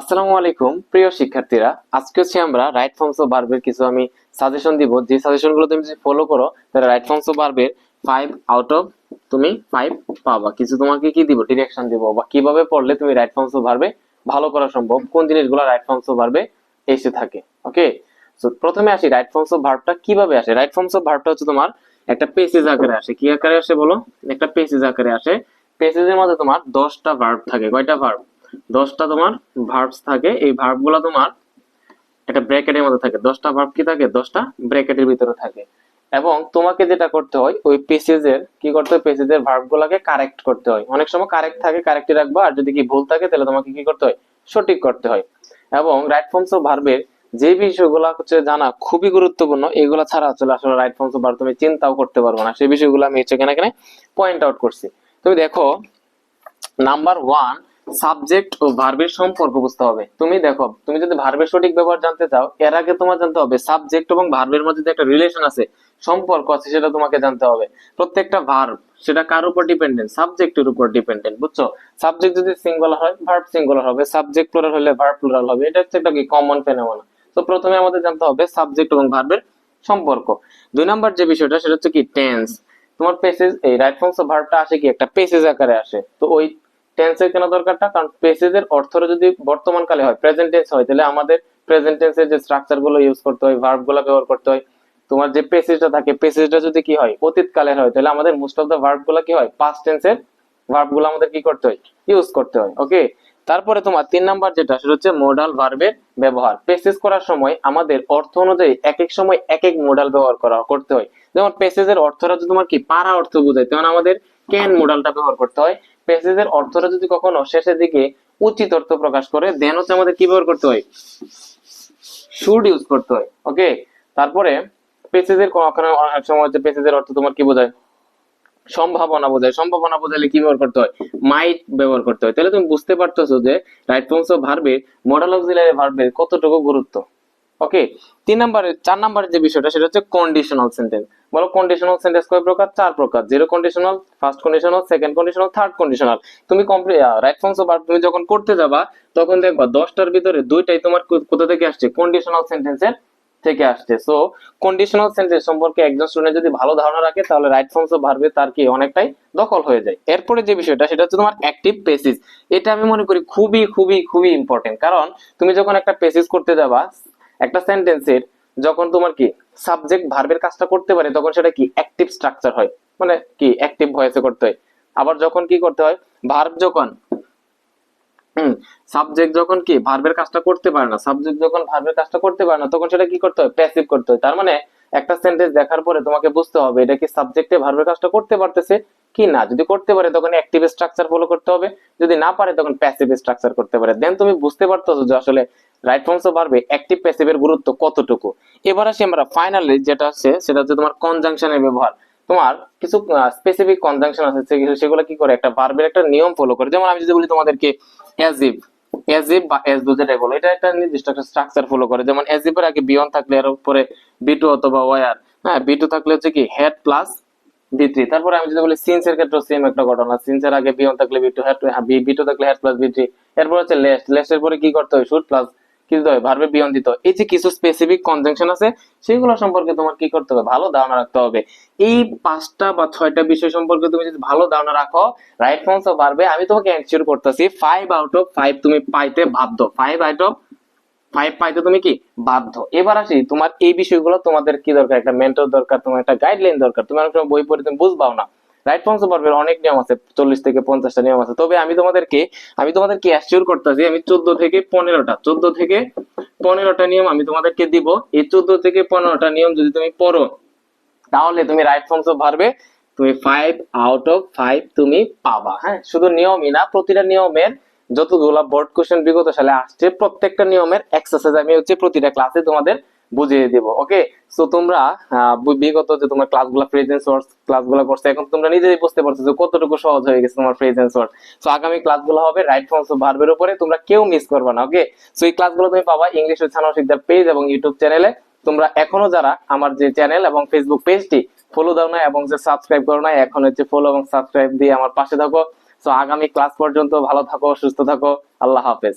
আসসালামু আলাইকুম, প্রিয় শিক্ষার্থীরা। আজকে হচ্ছে আমরা রাইট ফর্মস অফ ভার্বের কিছু আমি সাজেশন দিব। যে সাজেশনগুলো তুমি যদি ফলো করো, তাহলে রাইট ফর্মস অফ ভার্বের ফাইভ আউট অফ তুমি ফাইভ পাবা। কিছু তোমাকে কি দিব? ডিরেকশন দিব বা কীভাবে পড়লে তুমি রাইট ফর্মস অফ ভার্বে ভালো করা সম্ভব? কোন জিনিসগুলো রাইট ফর্মস অফ ভার্বে এসে থাকে? ওকে সো প্রথমে আসি রাইট ফর্মস অফ ভার্বটা কীভাবে আসে? রাইট ফর্মস অফ ভার্বটা হচ্ছে তোমার একটা পেসেজ আকারে আসে। কি আকারে আসে বলো? একটা পেসেজ আকারে আসে। পেসেজের মধ্যে তোমার দশটা ভার্ব থাকে। কয়টা ভার্ব দশটা তোমার ভার্বস থাকে। এই ভার্বগুলা তোমার একটা ব্র্যাকেটের মধ্যে থাকে। দশটা ভার্ব কি থাকে? দশটা ব্র্যাকেটের ভিতরে থাকে। এবং তোমাকে যেটা করতে হয়, ওই পেসেজের কি করতে হয়? পেসেজের ভার্ব গুলাকে কারেক্ট করতে হয়। অনেক সময় কারেক্ট থাকে কারেক্টে রাখবা। আর যদি কি ভুল থাকে, তাহলে তোমাকে কি করতে হয়? সঠিক করতে হয়। এবং রাইট ফর্মস অফ ভার্বের যে বিষয়গুলো হচ্ছে জানা খুবই গুরুত্বপূর্ণ, এগুলা ছাড়া আসলে আসলে রাইট ফর্মস অফ ভার্ব তুমি চিন্তাও করতে পারবে না। সেই বিষয়গুলো আমি হচ্ছে পয়েন্ট আউট করছি। তুমি দেখো নাম্বার ওয়ান সাবজেক্ট ও ভার্বের সম্পর্ক বুঝতে হবে। তুমি দেখো, তুমি যদি ভার্বের সঠিক ব্যবহার জানতে চাও, এর আগে তোমার জানতে হবে সাবজেক্ট এবং ভার্বের মধ্যে যে একটা রিলেশন আছে, সম্পর্ক আছে সেটা তোমাকে জানতে হবে। প্রত্যেকটা ভার্ব সেটা কার উপর ডিপেন্ডেন্ট সাবজেক্টের উপর ডিপেন্ডেন্ট বুঝছ? সাবজেক্ট যদি সিঙ্গুলার হয় ভার্ব সিঙ্গুলার হবে। সাবজেক্ট প্লুরাল হলে ভার্ব প্লুরাল হবে। এটা হচ্ছে একটা কি কমন ফেনোমেনা তো প্রথমে আমাদের জানতে হবে সাবজেক্ট এবং ভার্বের সম্পর্ক। দুই নাম্বার যে বিষয়টা, সেটা হচ্ছে কি টেন্স তোমার পেসেজ এই রাইট ফর্মস অফ ভার্বটা আসে কি? একটা পেসেজ আকারে আসে। তো ওই টেন্সের কেন দরকারটা? কারণ পেসেজের অর্থটা যদি বর্তমান কালে হয় প্রেজেন্ট টেন্স হয়, তাহলে আমাদের প্রেজেন্ট টেন্সের যে স্ট্রাকচারগুলো ইউজ করতে হয় ভার্বগুলো ব্যবহার করতে হয়, তোমার যে পেসেজটা থাকে পেসেজটা যদি কি হয় অতীত কালের হয়, তাহলে আমাদের মোস্ট অফ দা ভার্বগুলো কি হয়? পাস্ট টেন্সের ভার্বগুলো আমাদের কি করতে হয়? ইউজ করতে হয় ওকে তারপরে তোমার তিন নাম্বার যেটা, সেটা হচ্ছে মোডাল ভার্বের ব্যবহার। পেসেজ করার সময় আমাদের অর্থ অনুযায়ী এক এক সময় এক এক মোডাল ব্যবহার করা, করতে হয়। যেমন পেসেজের অর্থটা যদি তোমার কি? পারা অর্থ বোঝায়, তেমন আমাদের ক্যান মোডালটা ব্যবহার করতে হয়। পেসেজের অর্থটা যদি কখনো শেষের দিকে উচিত অর্থ প্রকাশ করে দেন হচ্ছে আমাদের কি ব্যবহার করতে হয়। শুড ইউজ করতে হয় ওকে তারপরে পেসেজের কখনো অনেক সময় হচ্ছে পেসেজের অর্থ তোমার কি বোঝায়? সম্ভাবনা বোঝায়। সম্ভাবনা বোঝালে কি ব্যবহার করতে হয়। মাইট ব্যবহার করতে হয়। তাহলে তুমি বুঝতে পারতেছো যে রাইট ফর্মস অফ ভার্বে মডেল অক্সিলারি ভার্বের কতটুকু গুরুত্ব? ওকে তিন নম্বরে, চার নম্বরের যে বিষয়টা, সেটা হচ্ছে কন্ডিশনাল সেন্টেন্স বলো কন্ডিশনাল সেন্টেন্স কয় প্রকার? চার প্রকার। Zero conditional first conditional second conditional third conditional তুমি রাইট ফর্মস অফ তুমি যখন করতে যাবা, তখন দেখবা দশটার ভিতরে দুইটাই তোমার কোথা থেকে আসছে? কন্ডিশনাল সেন্টেন্সের থেকে আসছে। সো কন্ডিশনাল সেন্টেন্স সম্পর্কে একজন স্টুডেন্ট যদি ভালো ধারণা রাখে, তাহলে রাইট ফর্মস অফ ভার্বে তার কি অনেকটাই দখল হয়ে যায়। এরপরে যে বিষয়টা, সেটা হচ্ছে তোমার অ্যাক্টিভ পেসিস এটা আমি মনে করি খুবই খুবই খুবই ইম্পর্টেন্ট কারণ তুমি যখন একটা পেসিস করতে যাবা একটা সেন্টেন্সের যখন তোমার কি সাবজেক্ট ভার্বের কাজটা করতে পারে, তখন সেটা কি অ্যাক্টিভ স্ট্রাকচার হয়। মানে কি অ্যাক্টিভ ভয়েসে করতে হয়। আবার যখন কি করতে হয় ভার্ব যখন সাবজেক্ট যখন কি ভার্বের কাজটা করতে পারে না সাবজেক্ট যখন ভার্বের কাজটা করতে পারে না, তখন সেটা কি করতে হয় প্যাসিভ করতে হয়। তার মানে একটা সেন্টেন্স দেখার পরে তোমাকে বুঝতে হবে এটা কি সাবজেক্টে ভার্বের কাজটা করতে পারতেছে কি না। যদি করতে পারে তখন অ্যাক্টিভ স্ট্রাকচার ফলো করতে হবে, যদি না পারে তখন প্যাসিভ স্ট্রাকচার করতে পারে। দেন তুমি বুঝতে পারতেছো যে আসলে রাইট ফর্মস অফ ভার্বে অ্যাক্টিভ প্যাসিভের গুরুত্ব কতটুকু। এবার আসি আমরা ফাইনালি যেটা আছে, সেটা হচ্ছে তোমার কনজাংশনের ব্যবহার। তোমার কিছু স্পেসিফিক কনজাংশন আছে, সেগুলো কি করে? একটা ভার্বের একটা নিয়ম ফলো করে। যেমন আমি যদি বলি তোমাদেরকে অ্যাজ ইফ ইফ বা এস দো যেটাই বলো, এটা একটা নির্দিষ্ট একটা স্ট্রাকচার ফলো করে। যেমন এর আগে বিয়ন থাকলে এর উপরে বি টু অথবা ওয়ার হ্যাঁ বি টু থাকলে হচ্ছে কি হেড প্লাস বি থ্রি তারপরে আমি যদি বলি সিন্স এর ক্ষেত্রে সেম একটা ঘটনা। সিন্স এর আগে বিয়ন থাকলে B two head B two থাকলে হেড প্লাস বি থ্রি এরপর হচ্ছে লেস্ট লেস্ট এর পরে কি করতে হয়? শুট প্লাস কি দিতে ভার্বে বিয়ন দিতে হয় এই যে কিছু স্পেসিফিক কনজাংশন আছে, সেগুলো সম্পর্কে তোমার কি করতে হবে? ভালো ধারণা রাখতে হবে। এই পাঁচটা বা ছয়টা বিষয় সম্পর্কে তুমি যদি ভালো ধারণা রাখো রাইট ফর্মস অফ ভার্বে আমি তোমাকে এনশিওর করতেছি ফাইভ আউট অফ ফাইভ তুমি পাইতে বাধ্য। ফাইভ আউট অফ ফাইভ পাইতে তুমি কি? বাধ্য। এবার আসি, তোমার এই বিষয়গুলো তোমাদের কি দরকার? একটা মেন্টর দরকার, তোমার একটা গাইডলাইন দরকার। তুমি অনেক সময় বই পড়ে তুমি বুঝবাও না। রাইট অফ অনেক নিয়ম আছে, চল্লিশ থেকে পঞ্চাশটা নিয়ম আছে। তবে আমি তোমাদেরকে আমি তোমাদেরকে অ্যাসিওর করতেছি, আমি চোদ্দ থেকে পনেরোটা, চোদ্দ থেকে পনেরোটা নিয়ম আমি তোমাদেরকে দিব। এই চোদ্দ থেকে পনেরোটা নিয়ম যদি তুমি পড়ো, তাহলে তুমি রাইট ফর্মস অফ তুমি ফাইভ আউট অফ ফাইভ তুমি পাবা। হ্যাঁ শুধু নিয়মই না, প্রতিটা নিয়মের যতগুলা বোর্ড কোশ্চেন বিগত সালে আসছে, প্রত্যেকটা নিয়মের এক্সারসাইজ আমি হচ্ছে প্রতিটা ক্লাসে তোমাদের বুঝিয়ে দেব ওকে সো তোমরা বিগত যে তোমার ক্লাসগুলো প্রেজেন্স ওয়ার্ডস ক্লাসগুলো করছে, এখন তোমরা নিজেই বুঝতে পারছ যে কতটুকু সহজ হয়ে গেছে তোমার প্রেজেন্স ওয়ার্ড সো আগামী ক্লাসগুলো হবে রাইট ফর্মস অফ ভার্বের উপরে, তোমরা কেউ মিস করবে না ওকে সো এই ক্লাসগুলো তুমি পাবা ইংলিশ ছানাও শিকদার পেজ এবং ইউটিউব চ্যানেলে তোমরা এখনও যারা আমার যে চ্যানেল এবং ফেসবুক পেজটি ফলো দাও না এবং যে সাবস্ক্রাইব করো না, এখন হচ্ছে ফলো এবং সাবস্ক্রাইব দিয়ে আমার পাশে থাকো। সো আগামী ক্লাস পর্যন্ত ভালো থাকো, সুস্থ থাকো। আল্লাহ হাফেজ।